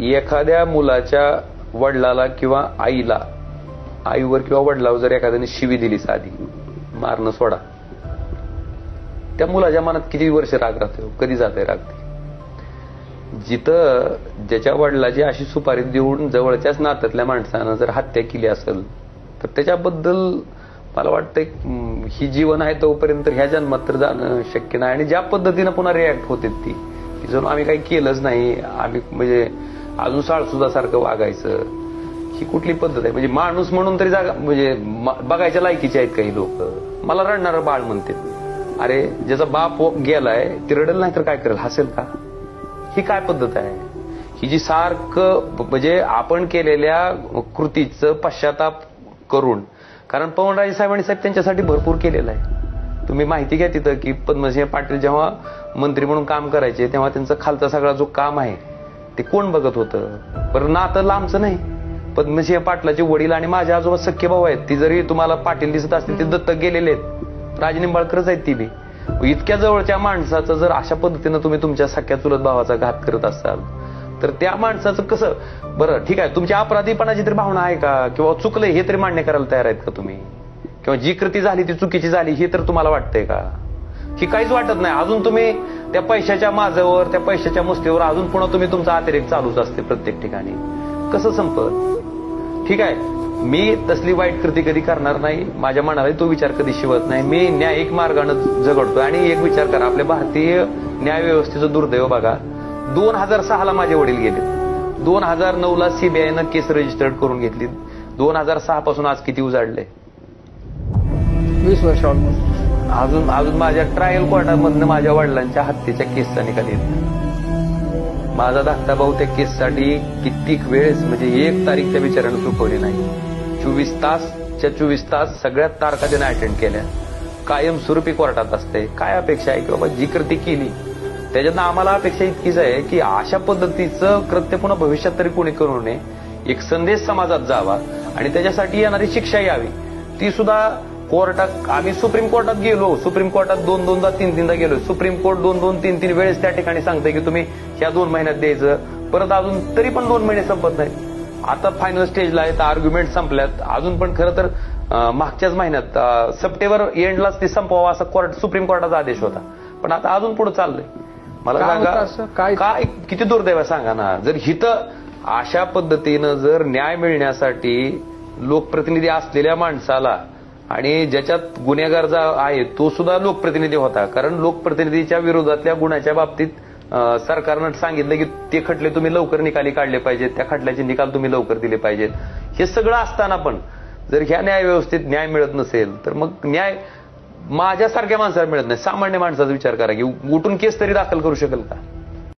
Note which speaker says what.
Speaker 1: एखाद्या मुलाच्या वडिलाला किंवा आईला आईवर किंवा वडिलावर जर एखाद्याने शिवी दिली साधी मारणं सोडा. त्या मुलाच्या मनात किती वर्ष राग राहतो हो? कधी जाते राग ते? जिथं ज्याच्या वडिलाची अशी सुपारी देऊन जवळच्याच नात्यातल्या माणसानं जर हत्या केली असेल तर त्याच्याबद्दल मला वाटतं ही जीवन आहे तोपर्यंत ह्या जन्मात तर जाणं शक्य नाही. आणि ज्या पद्धतीनं पुन्हा रिॲक्ट होते ती की जणू आम्ही काही केलंच नाही आम्ही म्हणजे अजून सारखं वागायचं. ही कुठली पद्धत आहे? म्हणजे माणूस म्हणून तरी जागा म्हणजे म- बघायच्या लायकीचे आहेत काही लोक. मला रडणारं बाळ म्हणते. अरे ज्याचा बाप हो- गेलाय ते रडेल नाही तर काय करेल? हसेल का? ही काय पद्धत आहे? ही जी सारखं म्हणजे आपण केलेल्या कृतीचं पश्चाताप करून कारण पवनराजे साहेबांनी साहेब त्यांच्यासाठी भरपूर केलेलं आहे. तुम्ही माहिती घ्या तिथं की पद्मसिंह पाटील जेव्हा मंत्री म्हणून काम करायचे तेव्हा त्यांचा खालचा सगळा जो काम आहे ते कोण बघत होतं? बरं नातं लांबचं नाही. पद्मसिंह पाटलाचे वडील आणि माझे आजोबा सख्खे भाऊ आहेत ती जरी तुम्हाला पाटील दिसत असतील ते दत्तक गेलेले आहेत. राजनिंबाळकरच आहेत ती बी. इतक्या जवळच्या माणसाचं जर अशा पद्धतीनं तुम्ही तुमच्या सख्या चुलत भावाचा घात करत असाल तर त्या माणसाचं कसं? बरं ठीक आहे तुमच्या अपराधीपणाची तरी भावना आहे का? किंवा चुकलं हे तरी मान्य करायला तयार आहेत का तुम्ही? किंवा जी कृती झाली ती चुकीची झाली हे तर तुम्हाला वाटतंय का? ही काहीच वाटत नाही. अजून तुम्ही त्या पैशाच्या माझ्यावर त्या पैशाच्या मुस्तीवर अजून पुन्हा तुम्ही तुमचा अतिरेक चालूच असते प्रत्येक ठिकाणी. कसं संपत? ठीक आहे. मी तसली वाईट कृती कधी करणार नाही. माझ्या मनाला तो विचार कधी शिवत नाही. मी न्यायिक मार्गानं झगडतो आणि एक विचार करा. आपल्या भारतीय न्याय व्यवस्थेचं दुर्दैव बघा. दोन हजार सहाला माझे वडील गेले दोन हजार नऊ ला सीबीआयनं केस रजिस्टर्ड करून घेतली दोन हजार सहा पासून आज किती उजाडले?
Speaker 2: वीस वर्ष ऑलमोस्ट
Speaker 1: अजून अजून माझ्या ट्रायल कोर्टामधनं माझ्या वडिलांच्या हत्येच्या केसचा निकाल येत माझा धाकटा भाऊ त्या केससाठी कित्येक वेळेस म्हणजे एक तारीख त्या विचारानं चुकवली नाही. चोवीस तासच्या चोवीस तास सगळ्यात तारखा त्यानं अटेंड केल्या. कायमस्वरूपी कोर्टात असते. काय अपेक्षा आहे की बाबा जी कृती केली त्याच्यातनं आम्हाला अपेक्षा इतकीच आहे की अशा पद्धतीचं कृत्य पुन्हा भविष्यात तरी कोणी करू नये. एक संदेश समाजात जावा आणि त्याच्यासाठी येणारी शिक्षा यावी. ती सुद्धा कोर्टात आम्ही सुप्रीम कोर्टात गेलो. सुप्रीम कोर्टात दोन दोनदा तीन तीनदा गेलो. सुप्रीम कोर्ट दोन दोन तीन तीन वेळेस त्या ठिकाणी सांगते की तुम्ही ह्या दोन महिन्यात द्यायचं. परत अजून तरी पण दोन महिने संपत नाही. आता फायनल स्टेजला आहे तर आर्ग्युमेंट संपल्यात. अजून पण खरं तर मागच्याच महिन्यात सप्टेंबर एंडलाच ते संपवावं असा कोर्ट सुप्रीम कोर्टाचा आदेश होता. पण आता अजून पुढे चाललंय. मला? सांगा
Speaker 2: काय-
Speaker 1: काय किती दुर्दैव सांगा ना. जर हिथं अशा पद्धतीनं जर न्याय मिळण्यासाठी लोकप्रतिनिधी असलेल्या माणसाला आणि ज्याच्यात गुन्हेगार जा आहे तो सुद्धा लोकप्रतिनिधी होता. कारण लोकप्रतिनिधीच्या विरोधातल्या गुन्ह्याच्या बाबतीत सरकारनं सांगितलं की ते खटले तुम्ही लवकर निकाली काढले पाहिजेत त्या खटल्याचे निकाल तुम्ही लवकर दिले पाहिजेत. हे सगळं असताना पण जर ह्या न्याय व्यवस्थेत न्याय मिळत नसेल तर मग न्याय माझ्यासारख्या माणसाला मिळत नाही. सामान्य माणसाचा विचार करा की उठून केस तरी दाखल करू शकेल का?